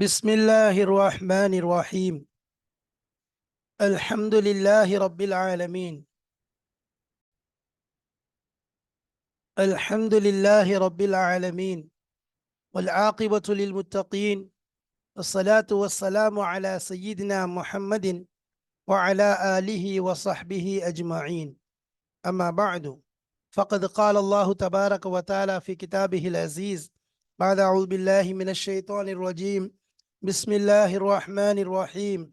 بسم الله الرحمن الرحيم الحمد لله رب العالمين الحمد لله رب العالمين والعاقبة للمتقين والصلاة والسلام على سيدنا محمد وعلى آله وصحبه أجمعين أما بعد فقد قال الله تبارك وتعالى في كتابه العزيز بعد أعوذ بالله من الشيطان الرجيم بسم الله الرحمن الرحيم.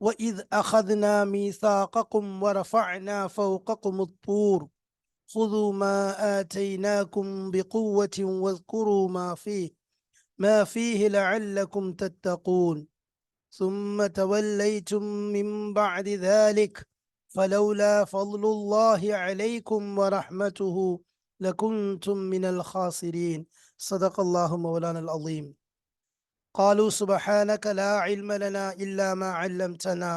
وإذ أخذنا ميثاقكم ورفعنا فوقكم الطور. خذوا ما آتيناكم بقوة واذكروا ما فيه ما فيه لعلكم تتقون. ثم توليتم من بعد ذلك فلولا فضل الله عليكم ورحمته لكنتم من الخاسرين. صدق الله مولانا العظيم قالوا سبحانك لا علم لنا إلا ما علمتنا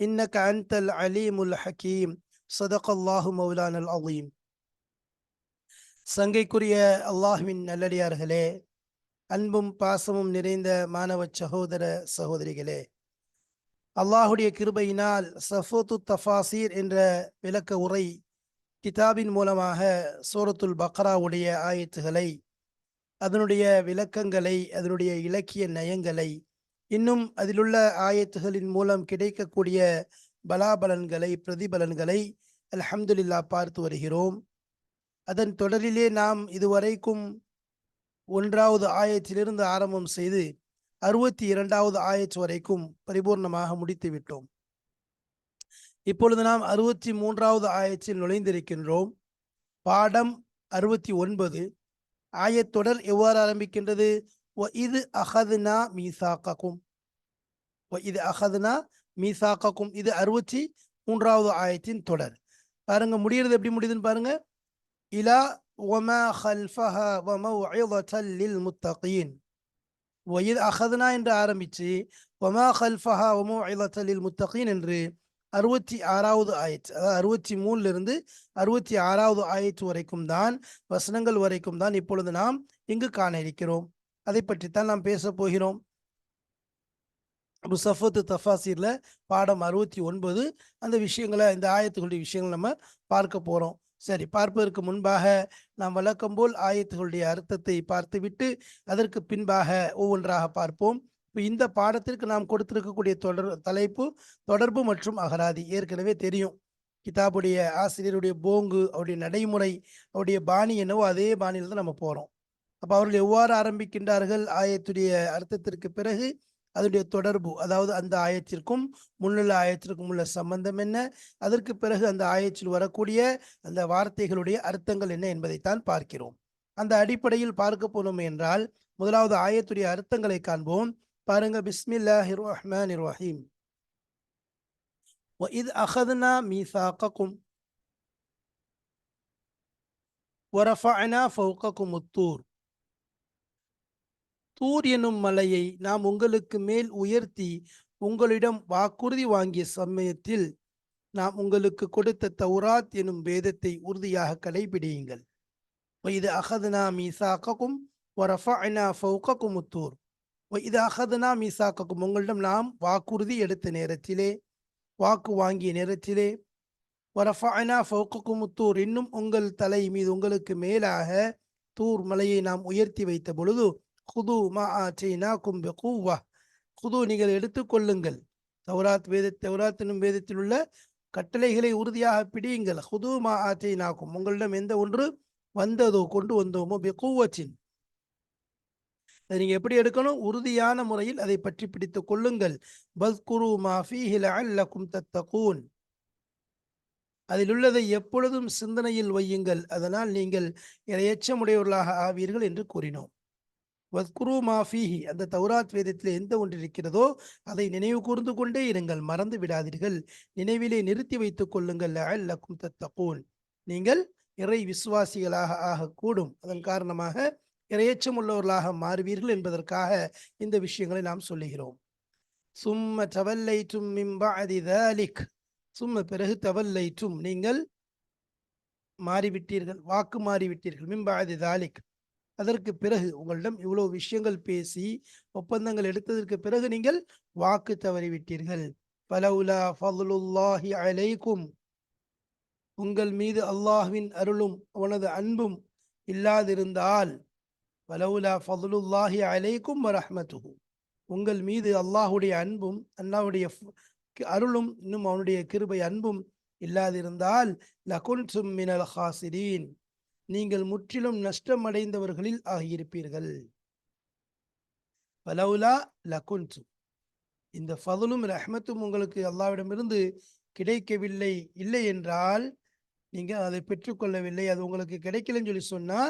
إنك أنت العليم الحكيم صدق الله مولانا العظيم சங்கைக்குரிய அல்லாஹுவின் நல்லடியார்களே அன்பும் பாசமும் நிறைந்த மாணவ சகோதர சகோதரிகளே அல்லாஹுடைய கிருபையினால் சஃபோத்து தஃபாசீர் என்ற விளக்க உரை கிதாபின் மூலமாக சூரத்துல் பக்ராவுடைய ஆயத்துகளை அதனுடைய விளக்கங்களை அதனுடைய இலக்கிய நயங்களை இன்னும் அதிலுள்ள ஆயத்துகளின் மூலம் கிடைக்கக்கூடிய பலாபலன்களை பிரதிபலன்களை அல்ஹம்துலில்லா பார்த்து வருகிறோம். அதன் தொடரிலே நாம் இதுவரைக்கும் ஒன்றாவது ஆயத்திலிருந்து ஆரம்பம் செய்து அறுபத்தி இரண்டாவது ஆயத்து வரைக்கும் பரிபூர்ணமாக முடித்து விட்டோம். இப்பொழுது நாம் அறுபத்தி மூன்றாவது ஆயத்தில் நுழைந்திருக்கின்றோம். பாடம் அறுபத்தி ஒன்பது. ஆயத்தொடர் எவ்வாறு ஆரம்பிக்கின்றது? இது அகதுனா மீசாக்கும் இது அகதுனா மீசாக்கும் இது அறுபத்தி மூன்றாவது ஆயத்தின் தொடர். பாருங்க முடியறது எப்படி முடியுதுன்னு பாருங்க. இலா ஒமா ஹல்ஃபஹா வமௌஇதத்தல் லில் முத்தகீன். ஒயித் அகதுனா என்று ஆரம்பித்து ஒமா ஹல்ஃபஹா வமௌஇதத்தல் லில் முத்தகீன் என்று அறுபத்தி ஆறாவது ஆயத் அதாவது அறுபத்தி மூணுல இருந்து அறுபத்தி ஆறாவது ஆயத்து வரைக்கும் தான் வசனங்கள் வரைக்கும் தான் இப்பொழுது நாம் இங்கு காண இருக்கிறோம் அதை பற்றித்தான் நாம் பேச போகிறோம். முசஃபத்து தஃபாசீரில் பாடம் அறுபத்தி ஒன்பது அந்த விஷயங்களை இந்த ஆயத்துகளுடைய விஷயங்கள் நம்ம பார்க்க போகிறோம் சரி பார்ப்பதற்கு முன்பாக நாம் வழக்கம் போல் ஆயத்துகளுடைய அர்த்தத்தை பார்த்துவிட்டு அதற்கு பின்பாக ஒவ்வொன்றாக பார்ப்போம். இப்போ இந்த பாடத்திற்கு நாம் கொடுத்திருக்கக்கூடிய தொடர் தலைப்பு தொடர்பு மற்றும் அகராதி. ஏற்கனவே தெரியும். கிதாபுடைய ஆசிரியருடைய போங்கு அவருடைய நடைமுறை அவருடைய பாணி என்னவோ அதே பாணியில் தான் நம்ம போகிறோம் அப்போ அவர்கள் எவ்வாறு ஆரம்பிக்கின்றார்கள்? ஆயத்துடைய அர்த்தத்திற்கு பிறகு அதனுடைய தொடர்பு அதாவது அந்த ஆயத்திற்கும் முன்னுள்ள ஆயத்திற்கும் உள்ள சம்பந்தம் என்ன? அதற்கு பிறகு அந்த ஆயத்தில் வரக்கூடிய அந்த வார்த்தைகளுடைய அர்த்தங்கள் என்ன என்பதைத்தான் பார்க்கிறோம். அந்த அடிப்படையில் பார்க்க போனோம் என்றால் முதலாவது ஆயத்துடைய அர்த்தங்களை காண்போம். பாருங்க பிஸ்மில்லாஹி ரஹ்மான் ரஹீம் وإذ أخذنا ميثاقكم ورفعنا فوقكم الطور தூர் எனும் மலையை நாம் உங்களுக்கு மேல் உயர்த்தி உங்களிடம் வாக்குறுதி வாங்கிய சமயத்தில் நாம் உங்களுக்கு கொடுத்த தௌராத் எனும் வேதத்தை உறுதியாக கடைபிடியுங்கள் இது அகதுனா மீசாக்கும் ஒரஃபனா ஃபவுக்கும் தூர் இது அகதுனா மீசாக்கும் உங்களிடம் நாம் வாக்குறுதி எடுத்த நேரத்திலே வாக்கு வாங்கிய நேரத்திலே வரஃபனா ஃபவுக்கும் தூர் இன்னும் உங்கள் தலை மீது உங்களுக்கு மேலாக தூர் மலையை நாம் உயர்த்தி வைத்த பொழுது குது மா ஆச்சைனா கும்பு கூவா குது நீங்கள் எடுத்துக்கொள்ளுங்கள் தௌராத் வேத தௌராத்தினும் வேதத்தில் உள்ள கட்டளைகளை உறுதியாக பிடியுங்கள். ஹுது மா ஆச்சைனாக்கும். உங்களிடம் எந்த ஒன்று வந்ததோ கொண்டு வந்தோமோ பெக்கூவச்சின் அதை நீங்க எப்படி எடுக்கணும்? உறுதியான முறையில் அதை பற்றி பிடித்துக் கொள்ளுங்கள். பஸ்குரு மாஃபீஹில் அல்லக்கும் தத்தகூன். அதில் உள்ளதை எப்பொழுதும் சிந்தனையில் வையுங்கள். அதனால் நீங்கள் எச்சமுடையவர்களாக ஆவீர்கள் என்று கூறினோம். வத்குரு மாஃபிஹி அந்த தௌராத் வேதத்தில் எந்த ஒன்று இருக்கிறதோ அதை நினைவு கூர்ந்து கொண்டே இருங்கள். மறந்து விடாதீர்கள். நினைவிலே நிறுத்தி வைத்துக் கொள்ளுங்கள். அல்லக்கும் தத்தகூன். நீங்கள் இறை விசுவாசிகளாக ஆகக்கூடும். அதன் காரணமாக இரையச்சம் உள்ளவர்களாக மாறுவீர்கள் என்பதற்காக இந்த விஷயங்களை நாம் சொல்லுகிறோம். சும்ம தவல்லைற்றும் மிம்பாதி தாலிக். சும்ம பிறகு தவல்லைற்றும் நீங்கள் மாறிவிட்டீர்கள் வாக்கு மாறிவிட்டீர்கள். மிம்பாதி தாலிக். அதற்கு பிறகு உங்களிடம் இவ்வளவு விஷயங்கள் பேசி ஒப்பந்தங்கள் எடுத்ததற்கு பிறகு நீங்கள் வாக்கு தவறிவிட்டீர்கள். பலவுலா ஃபதுலுல்லாஹி அலைக்கும். உங்கள் மீது அல்லாஹ்வின் அருளும் அவனது அன்பும் இல்லாதிருந்தால் வலவுலா ஃபதுலுல்லாஹி அலைக்கும் வரஹ்மத்துஹு. உங்கள் மீது அல்லாஹுடைய அன்பும் அல்லாஹுடைய அருளும் இன்னும் அவனுடைய கிருபை அன்பும் இல்லாதிருந்தால் லகுன்சும் மினல் ஹாசிரீன். நீங்கள் முற்றிலும் நஷ்டமடைந்தவர்களில் ஆகியிருப்பீர்கள். பலவுலா லகுன்சு இந்த ஃபதுலும் ரஹ்மத்தும் உங்களுக்கு அல்லாவிடமிருந்து கிடைக்கவில்லை இல்லை என்றால் நீங்க அதை பெற்றுக்கொள்ளவில்லை அது உங்களுக்கு கிடைக்கலன்னு சொல்லி சொன்னா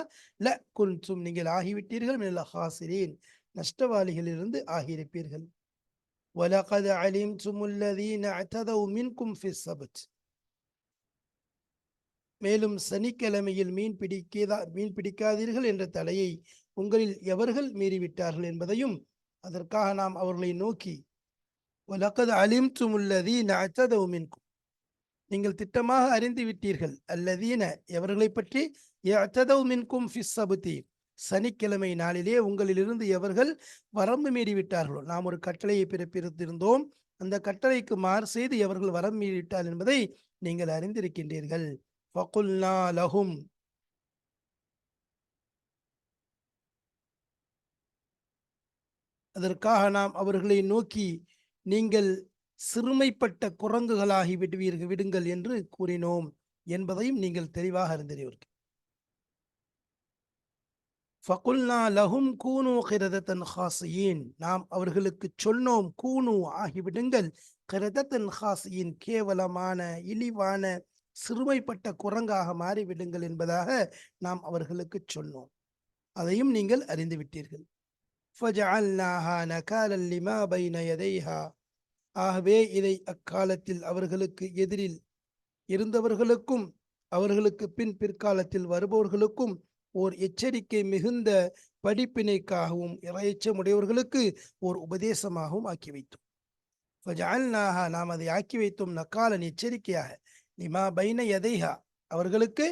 ல குன்சும் நீங்கள் ஆகிவிட்டீர்கள் மினல் ஹாசிரீன் நஷ்டவாளிகளிலிருந்து ஆகியிருப்பீர்கள் وَلَقَدْ عَلِمْتُمُ الَّذِينَ اعْتَدَوْا مِنْكُمْ فِي السَّبْتِ மேலும் சனிக்கிழமையில் மீன் பிடிக்கதா மீன் பிடிக்காதீர்கள் என்ற தடையை உங்களில் எவர்கள் மீறிவிட்டார்கள் என்பதையும் அதற்காக நாம் அவர்களை நோக்கி وَلَقَدْ عَلِمْتُمُ الَّذِينَ اعْتَدَوْا مِنْكُمْ நீங்கள் திட்டமாக அறிந்து விட்டீர்கள். அல்லதீன எவர்களை பற்றி? மின்கும் ஃபிஸ்ஸபுத்தி சனிக்கிழமை நாளிலே உங்களிலிருந்து எவர்கள் வரம்பு மீறிவிட்டார்களோ நாம் ஒரு கட்டளையை பிறப்பித்திருந்தோம். அந்த கட்டளைக்கு மாறு செய்து எவர்கள் வரம்பு மீறிவிட்டார் என்பதை நீங்கள் அறிந்திருக்கின்றீர்கள். ஃபகுல்னா லஹும். அதற்காக நாம் அவர்களை நோக்கி நீங்கள் சிறுமைப்பட்ட குரங்குகளாகி விடுவீர்கள் விடுங்கள் என்று கூறினோம் என்பதையும் நீங்கள் தெளிவாக அறிந்திருவீர்கள் ஃபகுல்னா லஹும் கூனு கிரதத்தன் ஹாசியின் நாம் அவர்களுக்கு சொன்னோம் கூனு ஆகிவிடுங்கள் கிரதத்தன் ஹாசியின் கேவலமான இழிவான சிறுமைப்பட்ட குரங்காக மாறிவிடுங்கள் என்பதாக நாம் அவர்களுக்கு சொன்னோம். அதையும் நீங்கள் அறிந்து விட்டீர்கள். ஃபஜஅல்னாஹா நகாலல்லிமா பைன யதைஹா. ஆகவே இதை அக்காலத்தில் அவர்களுக்கு எதிரில் இருந்தவர்களுக்கும் அவர்களுக்கு பின் பிற்காலத்தில் வருபவர்களுக்கும் ஓர் எச்சரிக்கை மிகுந்த படிப்பினைக்காகவும் இறையச்சமுடையவர்களுக்கு ஓர் உபதேசமாகவும் ஆக்கி வைத்தோம். ஃபஜஅல்நாஹா நாம் அதை ஆக்கி வைத்தோம் நக்காலன் எச்சரிக்கையாக. நிமா பைன எதைஹா அவர்களுக்கு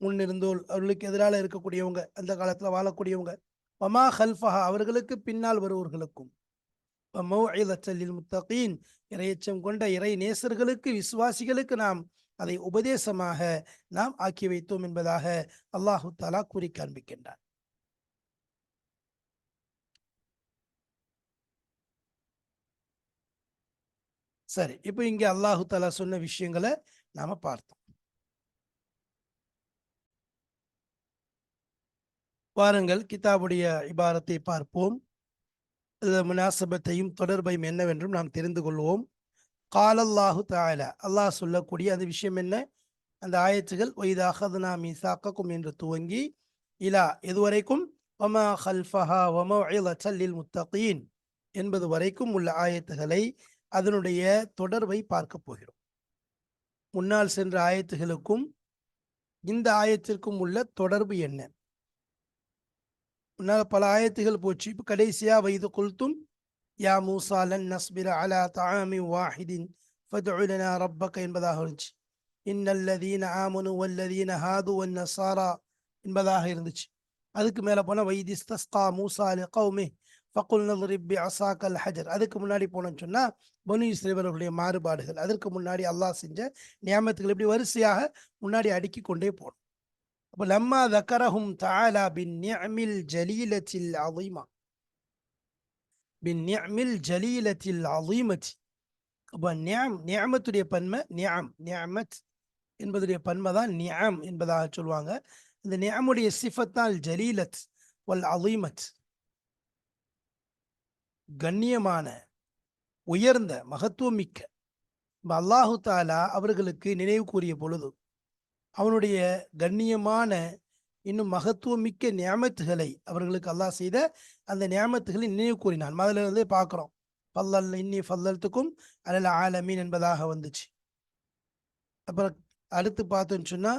முன்னிருந்தோல் அவர்களுக்கு எதிரால இருக்கக்கூடியவங்க அந்த காலத்தில் வாழக்கூடியவங்க. வமா ஹல்ஃபஹா அவர்களுக்கு பின்னால் வருவர்களுக்கும் முத்தகீன் இறையச்சம் கொண்ட இறை நேசர்களுக்கு விசுவாசிகளுக்கு நாம் அதை உபதேசமாக நாம் ஆக்கி வைத்தோம் என்பதாக அல்லாஹு தாலா கூறி காண்பிக்கின்றார் சரி இப்போ இங்கே அல்லாஹு தாலா சொன்ன விஷயங்களை நாம பார்த்தோம். பாருங்கள் கிதாபுடைய இபாரத்தை பார்ப்போம். முனாசபத்தையும் தொடர்பையும் என்னவென்றும் நாம் தெரிந்து கொள்வோம். காலல்லாஹு தாயல அல்லாஹ் சொல்லக்கூடிய அந்த விஷயம் என்ன? அந்த ஆயத்துகள் ஒய்தா அஹதுனா மீசாக்கும் என்று துவங்கி இலா எதுவரைக்கும்? ஒமா ஹல்ஃபஹா சல்லில் முத்தகீன் என்பது வரைக்கும் உள்ள ஆயத்துகளை அதனுடைய தொடர்பை பார்க்க போகிறோம். முன்னால் சென்ற ஆயத்துகளுக்கும் இந்த ஆயத்திற்கும் உள்ள தொடர்பு என்ன? முன்னால் பல ஆயத்துகள் போச்சு. இப்போ கடைசியாக வைது கொல்தும் யா மூசா லன் நஸ்பிர அலா தாமி வாஹிதின் ஃபதுலனா ரப்பக்க என்பதாக இருந்துச்சு. இன்னல்லதீன ஆமனு வல்லதீன ஹாது ஒன் நசாரா என்பதாக இருந்துச்சு. அதுக்கு மேலே போனால் வைதிஸ்தஸ்கா மூசா அலி கௌமே ஃபகுல் நதுரிபி அசாக்கல் ஹஜர் அதுக்கு முன்னாடி போனோம்னு சொன்னால் பனு இஸ்ரேவர்களுடைய மாறுபாடுகள். அதற்கு முன்னாடி அல்லாஹ் செஞ்ச நியமத்துகள் இப்படி வரிசையாக முன்னாடி அடுக்கி கொண்டே போனோம். அப்போ லம்மா தக்கரஹும் தாலா பின் நியமில் ஜலீலத்தில் அலீமா. பின் நியமில் ஜலீலத்தில் அலீமத். அப்போ நியாம் நியாமத்துடைய பன்மை நியாம் நியாமத் என்பதுடைய பன்மை தான் நியாம் என்பதாக சொல்லுவாங்க. இந்த நியாமுடைய சிஃபத்தால் ஜலீலத் வல் அலீமத். கண்ணியமான உயர்ந்த மகத்துவமிக்க. அல்லாஹு தாலா அவர்களுக்கு நினைவு கூறிய பொழுது அவனுடைய கண்ணியமான இன்னும் மகத்துவம் மிக்க அவர்களுக்கு அல்லாஹ் செய்த அந்த நியமத்துகளை நினைவு கூறினான். முதல்ல இருந்தே பார்க்கிறோம். பல்லல் இன்னி ஃபல்லல்த்துக்கும் அலல் ஆலமீன் என்பதாக வந்துச்சு. அப்புறம் அடுத்து பார்த்தோன்னு சொன்னா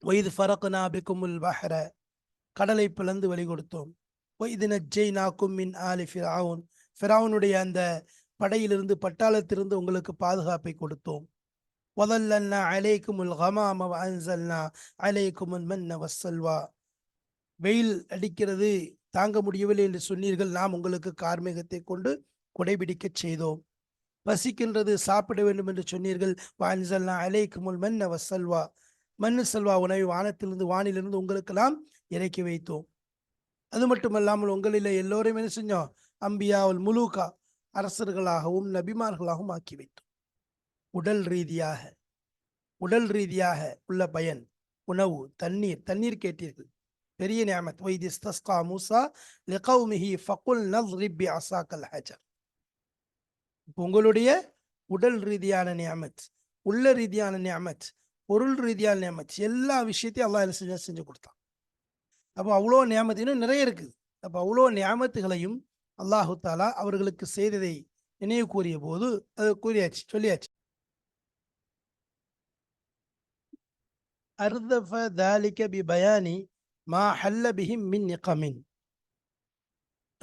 ஒய்து ஃபரக்குனா பிக்குமுல் பஹர கடலை பிளந்து வழி கொடுத்தோம். ஒய்து நஜ்ஜை நாக்கும் மின் ஆலி ஃபிராவுன் ஃபிராவுனுடைய அந்த படையிலிருந்து பட்டாளத்திலிருந்து உங்களுக்கு பாதுகாப்பை கொடுத்தோம். வதல்லன்னா அலைக்குமுல் ஹமாம அன்சல்னா அலைக்குமுல் மன்ன வசல்வா வெயில் அடிக்கிறது தாங்க முடியவில்லை என்று சொன்னீர்கள். நாம் உங்களுக்கு கார்மேகத்தை கொண்டு குடைபிடிக்க செய்தோம். பசிக்கின்றது சாப்பிட வேண்டும் என்று சொன்னீர்கள். வான்சல்லா அலைக்குமுல் மன்ன வசல்வா மண்ணு செல்வா உணவை வானத்திலிருந்து வானிலிருந்து உங்களுக்கெல்லாம் இறக்கி வைத்தோம். அது மட்டுமல்லாமல் உங்களில் எல்லோரும் என்ன செஞ்சோம்? அம்பியாவல் முலூக்கா அரசர்களாகவும் நபிமார்களாகவும் ஆக்கி வைத்தோம். உடல் ரீதியாக உடல் ரீதியாக உள்ள பயன் உணவு தண்ணீர் தண்ணீர் கேட்டீர்கள். பெரிய நியமத். வைதி ஸ்தஸ்கா மூசா லிகௌமிஹி ஃபகுல் நல் ரிப்பி அசாக்கல் ஹஜர். உங்களுடைய உடல் ரீதியான நியமத் உள்ள ரீதியான நியமத் பொருள் ரீதியான நியமத் எல்லா விஷயத்தையும் அல்லாஹ் செஞ்சு செஞ்சு கொடுத்தான். அப்போ அவ்வளோ நியமத்து இன்னும் நிறைய இருக்குது. அப்போ அவ்வளோ நியமத்துகளையும் அல்லாஹு தாலா அவர்களுக்கு செய்ததை நினைவு கூறிய போது அது கூறியாச்சு சொல்லியாச்சு. அர்தஃப தாலிக பி பயானி மா ஹல்ல பிஹிம் மின் நிகமின்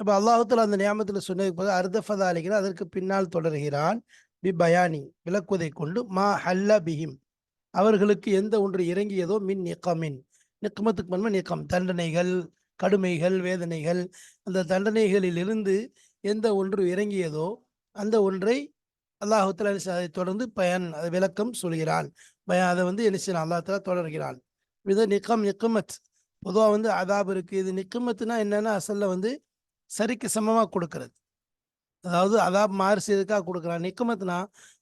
அப்போ அல்லாஹுத்துல அந்த நியாமத்தில் சொன்னதுக்கு போது அர்தஃப தாலிகன் அதற்கு பின்னால் தொடர்கிறான் பி பயானி விளக்குவதை கொண்டு மா ஹல்ல பிஹிம். அவர்களுக்கு எந்த ஒன்று இறங்கியதோ மின் நிகமின். நிக்கமத்துக்கு மன்ம நிக்கம் தண்டனைகள் கடுமைகள் வேதனைகள். அந்த தண்டனைகளிலிருந்து எந்த ஒன்று இறங்கியதோ அந்த ஒன்றை அல்லாஹுத்தலா அதை தொடர்ந்து பயன் விளக்கம் சொல்கிறான். அதை வந்து என்ன செய்யலாம் அல்லாஹால தொடர்கிறான். இது நிக்கம் நிக்குமத். பொதுவாக வந்து அதாப் இருக்கு. இது நிக்குமத்துனா என்னன்னா அசல்ல வந்து சரிக்கு சமமாக கொடுக்கறது. அதாவது அதாப் மாறு செய்யறதுக்காக கொடுக்குறான். நிக்குமத்னா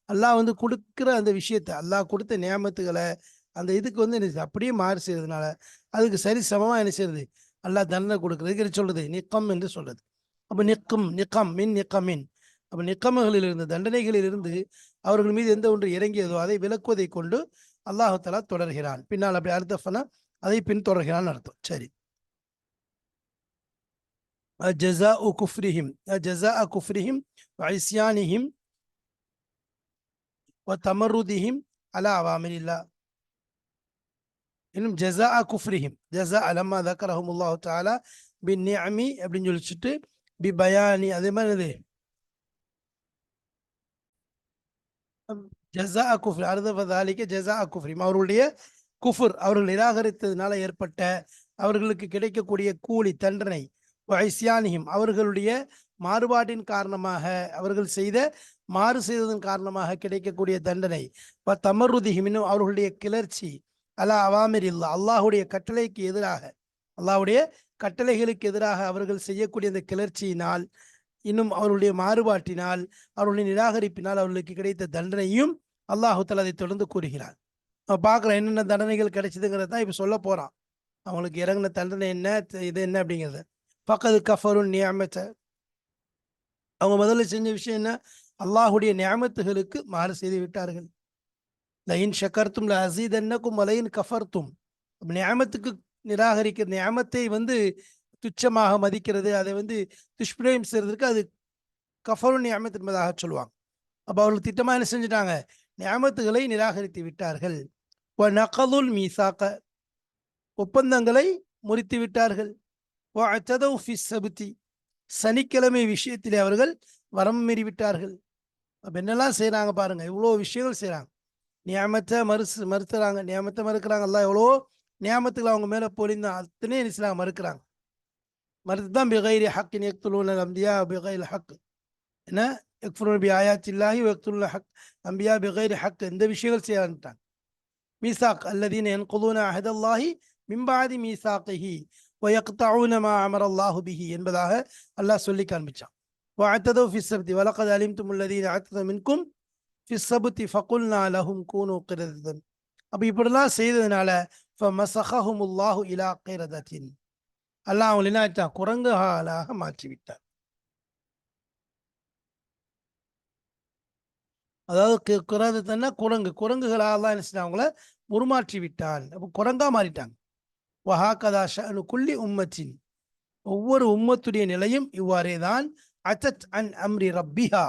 அல்லாஹ் வந்து கொடுக்குற அந்த விஷயத்தை அல்லாஹ் கொடுத்த நியமத்துகளை அந்த இதுக்கு வந்து என்ன அப்படியே மாறு செய்யறதுனால அதுக்கு சரி சமமா என்ன செய்யறது அல்லாஹ் தண்டனை கொடுக்கறதுக்கு இது சொல்றது? நிக்கம் என்று சொல்றது. அப்ப நிக்கம் நிக்கம் மின் நிக்கமின். அப்ப நிக்கமகளில் இருந்து தண்டனைகளில் இருந்து அவர்கள் மீது எந்த ஒன்று இறங்கியதோ அதை விளக்குவதை கொண்டு அல்லாஹாலா தொடர்கிறான். பின்னால் அப்படி அர்த்தம்னா அதை பின்தொடர்கிறான் அர்த்தம். சரி. ஜஸா உ குஃப்ரிஹிம் ஜஸா அ குஃப்ரிஹிம் ஐசியானிஹிம் தமருதிஹிம் அலா அவாமில்லா இன்னும் ஜஸா அ குஃப்ரிஹிம். ஜஸா அலம்மா தக்கரஹமுல்லாஹு தாலா பி நியமி அப்படின்னு சொல்லிச்சுட்டு பி பயானி அதே மாதிரி ஜஸா குஃப்ரி அர்தஃபதாலிக்க ஜஸா குஃப்ரிம் அவர்களுடைய குஃபுர். அவர்கள் நிராகரித்ததுனால ஏற்பட்ட அவர்களுக்கு கிடைக்கக்கூடிய கூலி தண்டனை ஐசியானியும் அவர்களுடைய மாறுபாட்டின் காரணமாக அவர்கள் செய்த மாறு செய்ததன் காரணமாக கிடைக்கக்கூடிய தண்டனை. ப தமருதிஹிம் இன்னும் அவர்களுடைய கிளர்ச்சி அலா அவாமிர் இல்லா அல்லாஹுடைய கட்டளைக்கு எதிராக அல்லாஹுடைய கட்டளைகளுக்கு எதிராக அவர்கள் செய்யக்கூடிய அந்த கிளர்ச்சியினால் இன்னும் அவருடைய மாறுபாட்டினால் அவருடைய நிராகரிப்பினால் அவர்களுக்கு கிடைத்த தண்டனையும் அல்லாஹுத்தல் அதை தொடர்ந்து கூறுகிறார். அவன் பார்க்குறோம் என்னென்ன தண்டனைகள் கிடைச்சதுங்கிறது தான் இப்போ சொல்ல போறான். அவங்களுக்கு இறங்கின தண்டனை என்ன இது என்ன அப்படிங்கிறது. பக்கத்து கஃபருன் நியாமத்தை. அவங்க முதல்ல செஞ்ச விஷயம் என்ன? அல்லாஹுடைய நியாமத்துகளுக்கு மாறு செய்து விட்டார்கள். லயின் ஷக்கர்த்தும் ல அசீதன்னக்கும் வலையின் கஃபர்த்தும் நியாமத்துக்கு நிராகரிக்கிற நியாமத்தை வந்து துச்சமாக மதிக்கிறது அதை வந்து துஷ்பிரயம் செய்யறதுக்கு அது கஃபரு நியாமத் என்பதாக சொல்லுவாங்க. அப்போ அவர்கள் திட்டமாக என்ன செஞ்சுட்டாங்க? நியாமத்துகளை நிராகரித்து விட்டார்கள். ஒ நகதுல் மீசாக்க ஒப்பந்தங்களை முறித்து விட்டார்கள். ஒ அத்ததவ் ஃபி சபுத்தி சனிக்கிழமை விஷயத்திலே அவர்கள் வரம் மீறி விட்டார்கள். அப்போ என்னெல்லாம் செய்கிறாங்க பாருங்கள் இவ்வளோ விஷயங்கள் செய்கிறாங்க நியாமத்தை மறுசு மறுத்துறாங்க நியாமத்தை மறுக்கிறாங்க. எல்லாம் எவ்வளோ நியாமத்துகள் அவங்க மேலே பொழிந்தான். அத்தனையும் என்ன செய்கிறாங்க மறுக்கிறாங்க. மறுத்து தான் பிகைரி ஹக்கின் எக்துலூன் அம்பியா பிகைல் ஹக் என்ன எக்ஃபுரூன் பி ஆயாத்தில்லாஹி எக்துல்ல ஹக் அம்பியா பிகைரி ஹக் இந்த விஷயங்கள் செய்யறான்ட்டாங்க மீசாக் அல்லதீன என்குலூன அஹதல்லாஹி மிம்பாதி மீசாக்கிஹி ويقطعون ما أمر الله به என்பதாக அல்லாஹ் சொல்லி காண்பிச்சான் واعتدوا في السبت ولقد علمتم الذين اعتدوا منكم في السبت فقلنا لهم كونوا قردة அப்ப இப்படிலாம் செய்ததுனால فمسخهم الله إلى قردة அல்லாஹ் அவங்களை என்ன குரங்கு குரங்குகளாக மாற்றி விட்டார் அதாவது குரங்கு தானே குரங்கு குரங்குகளாக தான் என்ன அவங்கள உருமாற்றி விட்டான் அப்போ குரங்கா மாறிட்டாங்க. வஹாக்கதா ஷனு குள்ளி உம்மத்தின். ஒவ்வொரு உம்மத்துடைய நிலையும் இவ்வாறே தான். அச்சத் அன் அம்ரி ரப்பிஹா.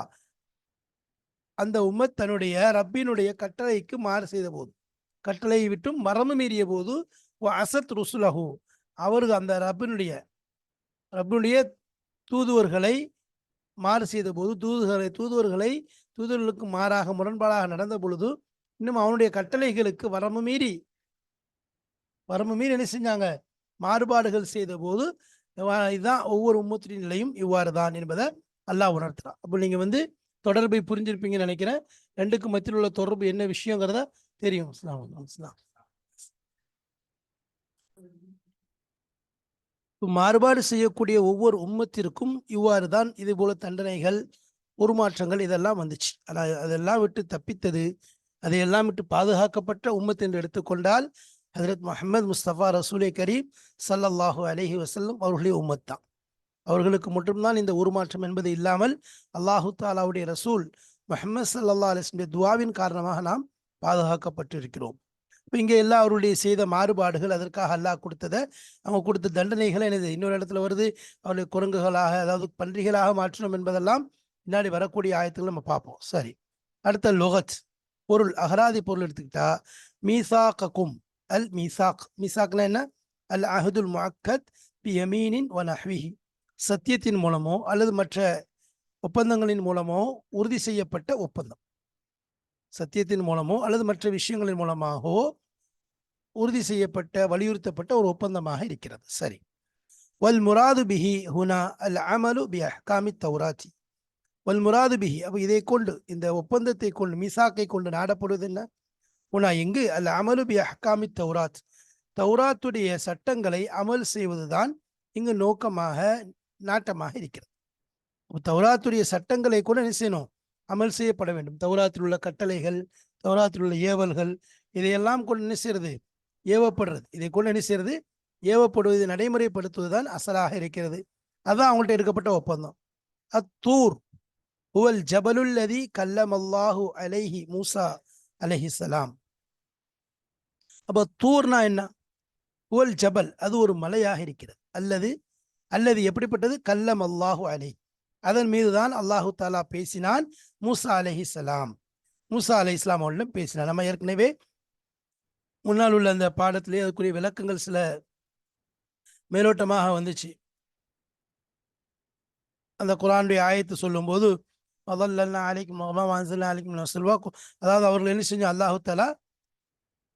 அந்த உம்மத் தன்னுடைய ரப்பினுடைய கட்டளைக்கு மாறு செய்த போது கட்டளையை விட்டும் மரபு மீறிய போது அசத் ருசுலஹு. அவர்கள் அந்த ரப்பினுடைய ரப்பினுடைய தூதுவர்களை மாறு செய்த போது தூதுகளை தூதுவர்களை தூதுவர்களுக்கு மாறாக முரண்பாடாக நடந்த பொழுது இன்னும் அவனுடைய கட்டளைகளுக்கு வரம்பு மீறி வரம்பு மீறி என்ன செஞ்சாங்க? மாறுபாடுகள் செய்த போது இதுதான் ஒவ்வொரு உம்மத்தின் நிலையும் இவ்வாறு தான் என்பதை அல்லாஹ் உணர்த்துறான். அப்போ நீங்கள் வந்து தொடர்பை புரிஞ்சிருப்பீங்கன்னு நினைக்கிறேன். ரெண்டுக்கும் மத்தியில் உள்ள தொடர்பு என்ன விஷயங்கிறத தெரியும். அஸ்ஸலாமு அலைக்கும். அஸ்ஸலாம். இப்ப மாறுபாடு செய்யக்கூடிய ஒவ்வொரு உம்மத்திற்கும் இவ்வாறு தான் இது போல தண்டனைகள் உருமாற்றங்கள் இதெல்லாம் வந்துச்சு. ஆனால் அதெல்லாம் விட்டு தப்பித்தது அதையெல்லாம் விட்டு பாதுகாக்கப்பட்ட உம்மத் என்று எடுத்துக்கொண்டால் ஹசரத் முஹம்மது முஸ்தபா ரசூலே கரீம் சல்லல்லாஹூ அலஹி வசல்லம் அவர்களுடைய உம்மத் தான். அவர்களுக்கு மட்டும்தான் இந்த உருமாற்றம் என்பது இல்லாமல் அல்லாஹு தாலாவுடைய ரசூல் முஹம்மது சல்லா அலிஸ்லுடைய துவாவின் காரணமாக நாம் பாதுகாக்கப்பட்டிருக்கிறோம். இப்போ இங்கே எல்லா அவருடைய செய்த மாறுபாடுகள் அதற்காக அல்லாஹ் கொடுத்ததை அவங்க கொடுத்த தண்டனைகள் எனது இன்னொரு இடத்துல வருது. அவருடைய குரங்குகளாக அதாவது பன்றிகளாக மாற்றணும் என்பதெல்லாம் பின்னாடி வரக்கூடிய ஆயத்துக்கள் நம்ம பார்ப்போம். சரி. அடுத்த லொகத். பொருள் அகராதி பொருள் எடுத்துக்கிட்டா மீசாக்கும் அல் மீசாக். மீசாக்னா என்ன? அல் அஹதுல் முஅக்கத் பி யமீனின் ஒன் அஹ்விஹி சத்தியத்தின் மூலமோ அல்லது மற்ற ஒப்பந்தங்களின் மூலமோ உறுதி செய்யப்பட்ட ஒப்பந்தம். சத்தியத்தின் மூலமோ அல்லது மற்ற விஷயங்களின் மூலமாகவோ உறுதி செய்யப்பட்ட வலியுறுத்தப்பட்ட ஒரு ஒப்பந்தமாக இருக்கிறது. சரி. வல் முராது பிஹி ஹுனா அல் அமலு பி அஹ்காமி தௌராத்தி. வல் முராது பிஹி அப்போ இதை கொண்டு இந்த ஒப்பந்தத்தை கொண்டு மிசாக்கை கொண்டு நாடப்படுவது என்ன? ஹுனா எங்கு? அல் அமலு பி அஹ்காமி தௌராத். தௌராத்துடைய சட்டங்களை அமல் செய்வதுதான் இங்கு நோக்கமாக நாட்டமாக இருக்கிறது. தௌராத்துடைய சட்டங்களை கூட என்ன செய்யணும்? அமல் செய்யப்பட வேண்டும். தௌராத்தில் உள்ள கட்டளைகள் தௌராத்தில் உள்ள ஏவல்கள் இதையெல்லாம் கொண்டு என்ன செய்யறது? ஏவப்படுறது. இதை கொண்டு என்ன செய்யறது? ஏவப்படுவது. நடைமுறைப்படுத்துவதுதான் அசலாக இருக்கிறது. அதான் அவங்கள்ட்ட எடுக்கப்பட்ட ஒப்பந்தம். அத்தூர். ஹுவல் ஜபலுல்லதி கல்லம் அல்லாஹு அலைஹி மூசா அலைஹி சலாம். அப்போ தூர்னா என்ன? ஹுவல் ஜபல். அது ஒரு மலையாக இருக்கிறது. அல்லது அல்லது எப்படிப்பட்டது? கல்லம் அல்லாஹு அலை. அதன் மீது தான் அல்லாஹு தாலா பேசினான் மூசா அலைஹி சலாம். மூசா அலை இஸ்லாம் அவர்களும் பேசினார். நம்ம ஏற்கனவே முன்னால் உள்ள அந்த பாடத்திலே அதுக்குரிய விளக்கங்கள் சில மேலோட்டமாக வந்துச்சு. அந்த குரானுடைய ஆயத்தை சொல்லும்போது முதல்ல அலைக்கும் வான்சல்ல அலைக்கும் செல்வா அதாவது அவர்கள் என்ன செஞ்சோம் அல்லாஹு தலா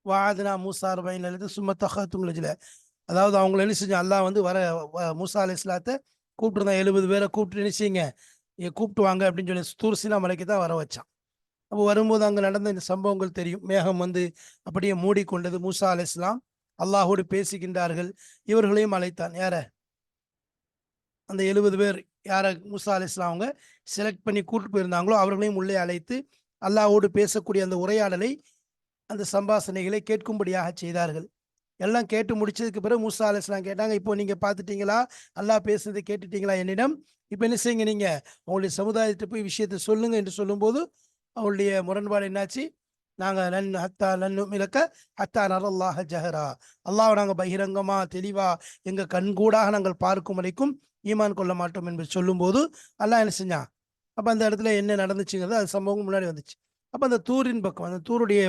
வாதனா மூசா ரபைன் எழுது சும்மா தஹத்தும் லஜில. அதாவது அவங்கள என்ன செஞ்சோம் அல்லாஹ் வந்து வர வ- மூசா அலி இஸ்லாத்தை கூப்பிட்டுருந்தான் எழுபது பேரை கூப்பிட்டு நினைச்சிங்க நீங்க கூப்பிட்டு வாங்க அப்படின்னு சொல்லி தூர்சினா மலைக்கு தான் வர வச்சான். அப்போ வரும்போது அங்கே நடந்த இந்த சம்பவங்கள் தெரியும். மேகம் வந்து அப்படியே மூடிக்கொண்டது மூசா அலை இஸ்லாம் அல்லாஹோடு பேசுகின்றார்கள். இவர்களையும் அழைத்தான். யார? அந்த எழுபது பேர். யார? மூசா அலை இஸ்லாம் அவங்க செலக்ட் பண்ணி கூட்டு போயிருந்தாங்களோ அவர்களையும் உள்ளே அழைத்து அல்லாஹோடு பேசக்கூடிய அந்த உரையாடலை அந்த சம்பாசனைகளை கேட்கும்படியாக செய்தார்கள். எல்லாம் கேட்டு முடிச்சதுக்கு பிறகு மூசா அலை இஸ்லாம் கேட்டாங்க இப்போ நீங்கள் பார்த்துட்டீங்களா? அல்லாஹ் பேசுனதை கேட்டுட்டீங்களா என்னிடம்? இப்போ என்ன செய்யுங்க நீங்கள் உங்களுடைய சமுதாயத்தை போய் விஷயத்தை சொல்லுங்க என்று சொல்லும்போது அவளுடைய முரண்பாடு என்னாச்சு? நாங்கள் நன் ஹத்தா நன்னு மிளக்க ஹத்தா நரல்லாஹ ஜஹரா. அல்லாஹ் நாங்கள் பகிரங்கமா தெளிவா எங்கள் கண்கூடாக நாங்கள் பார்க்கும் வரைக்கும் ஈமான் கொள்ள மாட்டோம் என்று சொல்லும்போது அல்லாஹ் என்ன செஞ்சான் அப்போ அந்த இடத்துல என்ன நடந்துச்சுங்கிறது அது சம்பவம் முன்னாடி வந்துச்சு. அப்போ அந்த தூரின் பக்கம் அந்த தூருடைய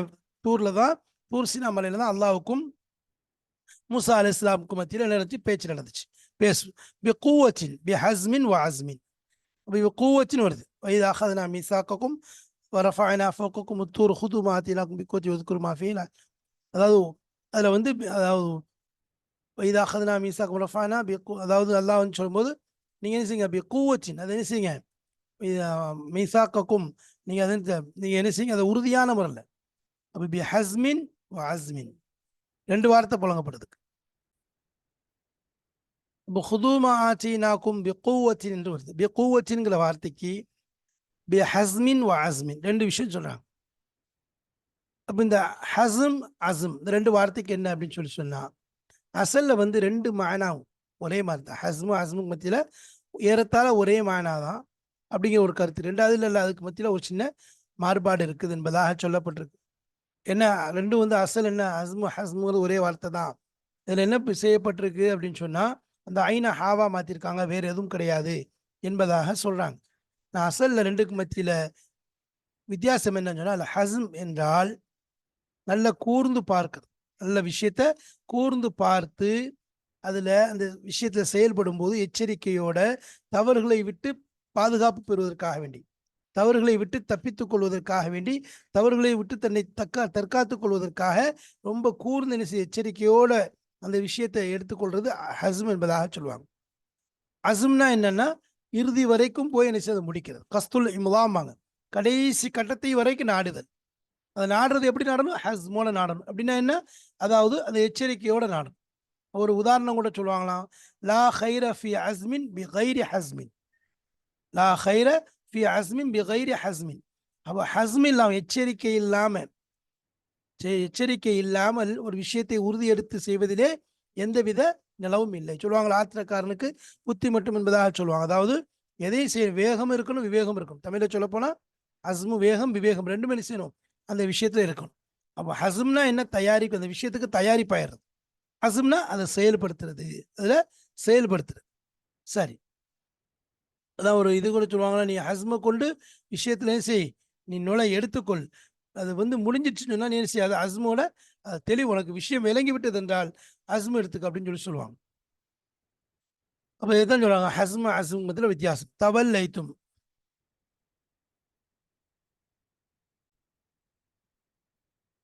டூரில் தான் தூர் சீனா மலையில் தான் அல்லாவுக்கும் மூசா அலி இஸ்லாமுக்கு மத்தியில் என்ன பேச்சு நடந்துச்சு. பேசு பி கூவச்சின் பி ஹஸ்மின் வ அஸ்மின். அப்போ இவ கூவச்சின் வருது. வயது நான் மீசாக்கும் வரஃபாயினா ஃபோக்கும் முத்தூர் ஹுது மாத்தினாக்கும் பிக்கோத்தி ஒதுக்குரு மாஃபீலா அதாவது அதில் வந்து அதாவது வயது அகதனா மீசாக்கும் ரஃபாயினா பி அதாவது அல்லாஹ் வந்து சொல்லும்போது நீங்கள் என்ன செய்யுங்க பி கூவச்சின் அதை என்ன செய்யுங்க மீசாக்கும் நீங்கள் அதை நீங்கள் என்ன செய்யுங்க அதை உறுதியான முறையில். அப்போ பி ஹஸ்மின் வ அஸ்மின் ரெண்டு வார்த்தை புழங்கப்படுது. இப்போ ஹுதூமா ஆச்சினாக்கும் பி கூவத்தின் என்று வருது. பி வார்த்தைக்கு பி ஹஸ்மின் வ அஸ்மின் ரெண்டு விஷயம் சொல்கிறாங்க அப்போ இந்த ஹஸ்ம் அசம் இந்த ரெண்டு வார்த்தைக்கு என்ன அப்படின்னு சொல்லி சொன்னால் அசலில் வந்து ரெண்டு மானாவும் ஒரே மாதிரி தான். ஹஸ்மு அஸ்முக்கு மத்தியில் ஏறத்தாழ ஒரே மானா தான் அப்படிங்கிற ஒரு கருத்து. ரெண்டாவது இல்லை அதுக்கு மத்தியில் ஒரு சின்ன மாறுபாடு இருக்குது என்பதாக சொல்லப்பட்டிருக்கு. என்ன ரெண்டும் வந்து அசல் என்ன? ஹஸ்மு ஹஸ்முங்கிறது ஒரே வார்த்தை தான். இதில் என்ன செய்யப்பட்டிருக்கு அப்படின்னு சொன்னால் அந்த ஐநா ஹாவா மாற்றிருக்காங்க வேறு எதுவும் கிடையாது என்பதாக சொல்கிறாங்க நான் அசலில் ரெண்டுக்கு மத்தியில் வித்தியாசம் என்னன்னு சொன்னால் al ஹஸ்ம் என்றால் நல்ல கூர்ந்து பார்க்கிறது நல்ல விஷயத்த கூர்ந்து பார்த்து அதில் அந்த விஷயத்தில் செயல்படும் போது எச்சரிக்கையோட தவறுகளை விட்டு பாதுகாப்பு பெறுவதற்காக வேண்டி தவறுகளை விட்டு தப்பித்துக் கொள்வதற்காக வேண்டி தவறுகளை விட்டு தன்னை தக்கா தற்காத்துக் கொள்வதற்காக ரொம்ப கூர்ந்து என்ன செய்ய எச்சரிக்கையோட அந்த விஷயத்தை எடுத்துக்கொள்வது ஹஸ்ம் என்பதாக சொல்லுவாங்க. அஸ்ம்னா என்னன்னா இறுதி வரைக்கும் போய் என்ன செய்ய முடிக்கிறது. கஸ்துல் இம்லாமாங்க கடைசி கட்டத்தை வரைக்கும் நாடுதல். அதை நாடுறது எப்படி நாடணும்? ஹஸ்மோட நாடணும். அப்படின்னா என்ன? அதாவது அந்த எச்சரிக்கையோட நாடணும். ஒரு உதாரணம் கூட சொல்லுவாங்களாம். லா ஹைர ஃபி அஸ்மின் பி கைரி ஹஸ்மின். லா ஹைர ஃபி அஸ்மின் பி கைரி ஹஸ்மின். அப்போ ஹஸ்ம் இல்லாமல் எச்சரிக்கை இல்லாமல் எச்சரிக்கை இல்லாமல் ஒரு விஷயத்தை உறுதி எடுத்து செய்வதிலே எந்தவித நிலவும் இல்லை. சொல்லுவாங்களா ஆத்திரக்காரனுக்கு புத்தி மட்டும் என்பதாக சொல்லுவாங்க. அதாவது எதையும் செய்ய வேகம் இருக்கணும் விவேகம் இருக்கணும். தமிழில் சொல்ல போனா அஸ்மு வேகம் விவேகம் ரெண்டுமே மணி செய்யணும்? அந்த விஷயத்துல இருக்கணும். அப்போ ஹஸ்ம்னா என்ன? தயாரிப்பு. அந்த விஷயத்துக்கு தயாரிப்பாயிடுறது ஹஸ்ம்னா அதை செயல்படுத்துறது. அதில் செயல்படுத்துறது. சரி. அதான் ஒரு இது கூட சொல்லுவாங்களா நீ ஹஸ்மை கொண்டு விஷயத்துலேயும் செய் நீ நுழை எடுத்துக்கொள். அது வந்து முடிஞ்சிடுச்சுன்னு சொன்னா நீ செய்யாது அது அஸ்மோட அது தெளிவு உனக்கு விஷயம் விளங்கி விட்டது என்றால் அஸ்ம எடுத்துக்க அப்படின்னு சொல்லி சொல்லுவாங்க. அப்போ இதான் சொல்லுவாங்க ஹஸ்ம அஸ்மத்தில் வித்தியாசம். தவல் லைத்தும்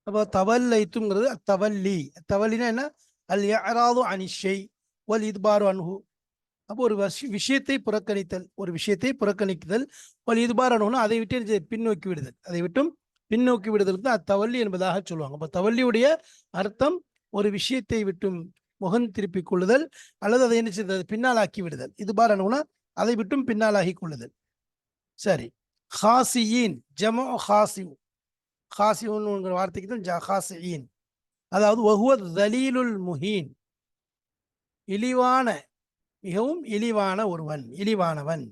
அப்போ தவல் லைத்துங்கிறது தவல்லி. தவல்லினா என்ன? அல் யாராவது அனிஷை வல் இதுபாரு அன்ஹு. அப்போ ஒரு விஷயத்தை புறக்கணித்தல் ஒரு விஷயத்தை புறக்கணிக்குதல் வல் இதுபாரு அனுகுனா அதை விட்டு பின்னோக்கி விடுதல். அதை விட்டும் பின்னோக்கி விடுதலுக்கு தான் தவல்லி என்பதாக சொல்லுவாங்க. அப்போ தவல்லியுடைய அர்த்தம் ஒரு விஷயத்தை விட்டும் முகம் திருப்பிக் கொள்ளுதல் அல்லது அதை என்ன செய்தது பின்னாலாக்கி விடுதல். இது பாருன்னா அதை விட்டும் பின்னாலாகி கொள்ளுதல். சரி. ஹாசியின். ஜமோ ஹாசி ஹாசியுன்ங்கிற வார்த்தைக்கு தான் ஜஹாசியின் ஹாசியின். அதாவது வகுவத் தலீலுல் முஹீன். இழிவான மிகவும் இழிவான ஒருவன் இழிவானவன்.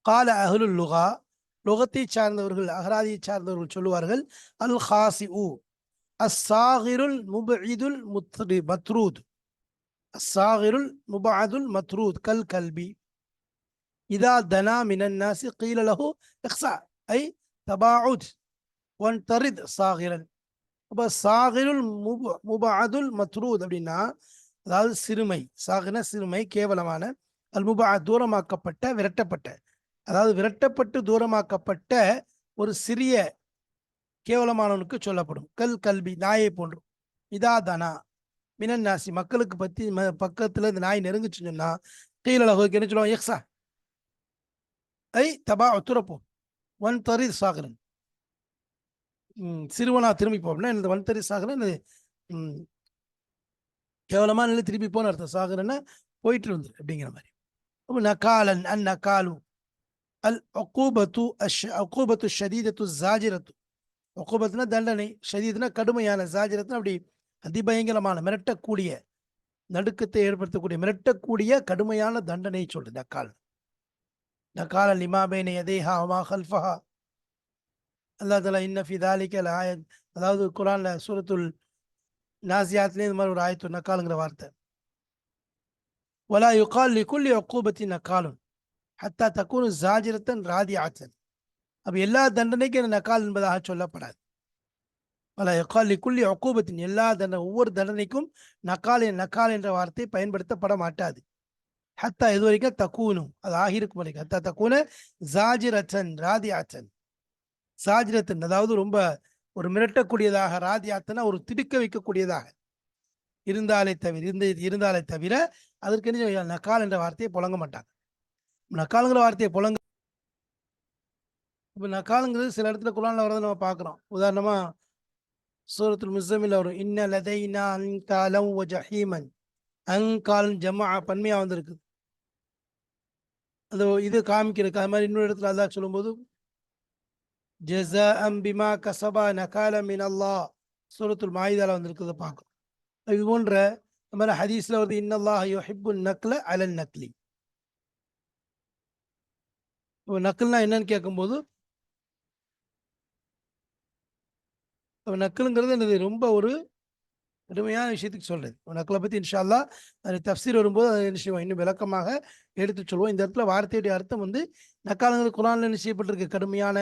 கால அஹ்லுல் லுகா. லோகத்தை சார்ந்தவர்கள் அகராதியை சார்ந்தவர்கள் சொல்லுவார்கள் அல் ஹாசி உ அஸ்ஸாகிருல் முபஇதுல் முத்ரி மத்ரூத் அஸ்ஸாகிருல் முபாதுல் மத்ரூத் கல் கல்பி இதா தனா மினன் நாசி கீல லஹு ஐ தபாவுத் ஒன் தரித் சாகிரன். அப்போ சாகிருல் முப முபாதுல் மத்ரூத் அப்படின்னா அதாவது சிறுமை சாகின சிறுமை கேவலமான அல் முபா தூரமாக்கப்பட்ட விரட்டப்பட்ட அதாவது விரட்டப்பட்டு தூரமாக்கப்பட்ட ஒரு சிறிய கேவலமானவனுக்கு சொல்லப்படும். கல் கல்வி நாயை போன்றும் இதா தனா. மினன் நாசி. மக்களுக்கு பற்றி ம- பக்கத்தில் இந்த நாய் நெருங்குச்சு சொன்னால் கீழளவுக்கு என்ன சொல்லுவாங்க? எக்ஸா ஐ தபா துறப்போம் ஒன் தரி சாகரன். ம், சிறுவனா திரும்பி போம்னா இந்த ஒன் தரி சாகரன் இது ம், நிலை திரும்பி போன அர்த்தம். சாகரன்னா போயிட்டு இருந்துரு அப்படிங்கிற மாதிரி. நகாலன் அன் நகாலு அல் அக்கூபத்து அஷ் அக்கூபத்து ஷதீதத்து ஜாஜிரத்து ஒக்கூபத்துனா தண்டனை ஷதீதுனா கடுமையான ஜாஜிரத்துனா அப்படி அதிபயங்கரமான மிரட்டக்கூடிய நடுக்கத்தை ஏற்படுத்தக்கூடிய மிரட்டக்கூடிய கடுமையான தண்டனை சொல்லுது நக்கால். நக்கால் அல் இமாபேனே எதேஹா அமா ஹல்ஃபஹா அல்லா தலா இன்னஃபி தாலிக்கல் ஆயத். அதாவது குரான்ல சூரத்துல் நாசியாத்லேயும் இந்த மாதிரி ஒரு ஆயத்து நக்காலுங்கிற வார்த்தை. ஒலா யுகால் லி குல்லி ஒக்கூபத்தி நக்காலும் ஹத்தா தக்கூனு ஜாஜிரத்தன் ராதி ஆச்சன் அப்போ எல்லா தண்டனைக்கும் நக்கால் என்பதாக சொல்லப்படாது. பல எக்காலி அக்கூபத்தின் எல்லா தண்டனை ஒவ்வொரு தண்டனைக்கும் நக்கால் நக்கால் என்ற வார்த்தை பயன்படுத்தப்பட மாட்டாது. ஹத்தா இது வரைக்கும் தக்கூனும் அது ஆகிருக்கும் வரைக்கும். ஹத்தா தக்கூன ஜாஜிரச்சன் ராதி ஆச்சன் சாஜிரத்தன் அதாவது ரொம்ப ஒரு மிரட்டக்கூடியதாக ராதி ராதியாத்தனா ஒரு திடுக்க வைக்கக்கூடியதாக. இருந்தாலே தவிர இருந்து இருந்தாலே தவிர அதற்கு என்ன நக்கால் என்ற வார்த்தையை புழங்க மாட்டாங்க. நக்காலுங்கிற வார்த்தையை புலங்க இப்போ நக்காலுங்கிறது சில இடத்துல குரானில் வரதை நம்ம பார்க்குறோம். உதாரணமா சூரத்துல் முஸ்ஸமில் வரும். இன்ன லதைனா அங்காலம் ஜஹீமன் அங்காலன் ஜமா பன்மையா வந்திருக்கு அது இது காமிக்கிறதுக்கு அது மாதிரி இன்னொரு இடத்துல அல்லாஹ் சொல்லும்போது ஜஸாஅம் அம்பிமா கசபா நகால மின் அல்லாஹ் சூரத்துல் மாயுதால வந்திருக்கிறத பார்க்கும் இது போன்ற இந்த மாதிரி ஹதீஸ்ல வருது இன்னல்லாஹ் யுஹிப்பு நக்ல அலன் நக்லி. இப்போ நக்கல்னா என்னன்னு கேட்கும்போது நக்கலுங்கிறது என்னது? ரொம்ப ஒரு கடுமையான விஷயத்துக்கு சொல்றது. நக்கலை பத்தி இன்ஷால்லா அது தஃசீர் வரும்போது அதை என்ன செய்வோம்? இன்னும் விளக்கமாக எடுத்து சொல்லுவோம் இந்த இடத்துல வார்த்தையுடைய அர்த்தம் வந்து நக்காலங்கிறது குரானில் என்ன செய்யப்பட்டிருக்கு? கடுமையான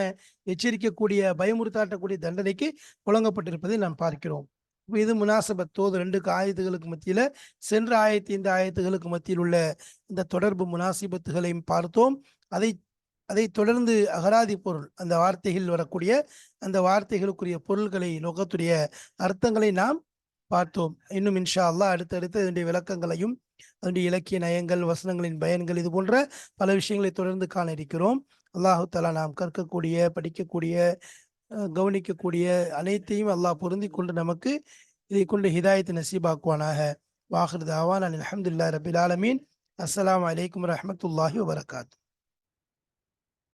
எச்சரிக்கக்கூடிய பயமுறுத்தாட்டக்கூடிய தண்டனைக்கு புழங்கப்பட்டிருப்பதை நாம் பார்க்கிறோம். இப்போ இது முனாசபத்தோது ரெண்டு ஆயத்துகளுக்கு மத்தியில் சென்ற ஆயிரத்தி இந்த ஆயத்துகளுக்கு மத்தியில் உள்ள இந்த தொடர்பு முனாசிபத்துகளையும் பார்த்தோம். அதை அதை தொடர்ந்து அகராதி பொருள் அந்த வார்த்தைகள் வரக்கூடிய அந்த வார்த்தைகளுக்குரிய பொருள்களை லோகத்துடைய அர்த்தங்களை நாம் பார்த்தோம். இன்னும் இன்ஷா அல்லாஹ் அடுத்தடுத்து அதனுடைய விளக்கங்களையும் அதனுடைய இலக்கிய நயங்கள் வசனங்களின் பயன்கள் இது போன்ற பல விஷயங்களை தொடர்ந்து காண இருக்கிறோம் அல்லாஹு தலா நாம் கற்கக்கூடிய படிக்கக்கூடிய கவனிக்கக்கூடிய அனைத்தையும் அல்லாஹ் பொருந்தி கொண்டு நமக்கு இதை கொண்டு ஹிதாயத்தை நசீபாக்குவானாக. வாஹிர் தாவான் அஹமதுல்லா ரபில் ஆலமீன். அஸ்லாம் வலைக்கம் வரமத்துல்லாஹி வபரகாத்து